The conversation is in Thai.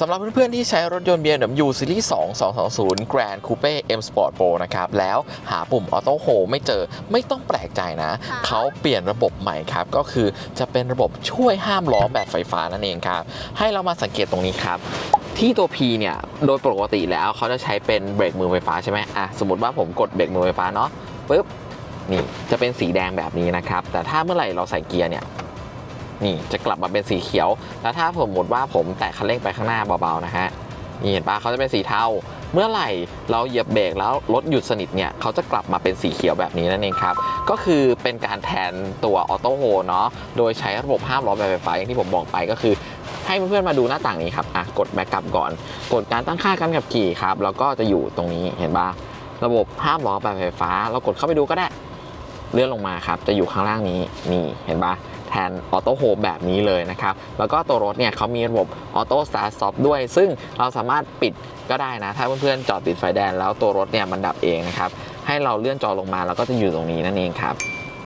สำหรับเพื่อนๆที่ใช้รถยนต์ BMW Series 2 220 Grand Coupe M Sport Pro นะครับแล้วหาปุ่ม Auto Hold ไม่เจอไม่ต้องแปลกใจนะค่ะเขาเปลี่ยนระบบใหม่ครับ ก็คือจะเป็นระบบช่วยห้ามล้อแบบไฟฟ้านั่นเองครับ ให้เรามาสังเกตตรงนี้ครับที่ตัว P เนี่ย โดยปกติแล้วเขาจะใช้เป็นเบรกมือไฟฟ้าใช่ไหมอะสมมติว่าผมกดเบรกมือไฟฟ้าเนาะปุ๊บนี่จะเป็นสีแดงแบบนี้นะครับ แต่ถ้าเมื่อไหร่เราใส่เกียร์เนี่ย นี่จะกลับมาเป็นสีเขียว แล้วถ้าสมมติว่าผมแตะคันเร่งไปข้างหน้าเบาๆนะฮะนี่เห็นปะเขาจะเป็นสีเทา เมื่อไหร่เราเหยียบเบรกแล้วรถหยุดสนิทเนี่ยเขาจะกลับมาเป็นสีเขียวแบบนี้นั่นเองครับ ก็คือเป็นการแทนตัวออโต้โฮเนาะ โดยใช้ระบบห้ามล้อแบบไฟฟ้าอย่างที่ผมบอกไปก็คือ ให้เพื่อนๆมาดูหน้าต่างนี้ครับ อะกดแบ็กกลับก่อน กดการตั้งค่าการขับขี่ครับ แล้วก็จะอยู่ตรงนี้เห็นปะระบบห้ามล้อแบบไฟฟ้า เรากดเข้าไปดูก็ได้ เลื่อนลงมาครับ จะอยู่ข้างล่างนี้นี่เห็นปะแทนออโต้โฮมแบบนี้เลยนะครับ แล้วก็ตัวรถเนี่ยเขามีระบบออโต้สตาร์ท t อ p ด้วย ซึ่งเราสามารถปิดก็ได้นะ ถ้าเพื่อนๆจอดติดไฟแดงแล้วตัวรถเนี่ยมันดับเองนะครับ ให้เราเลื่อนจอลงมาแล้วก็จะอยู่ตรงนี้นั่นเองครับ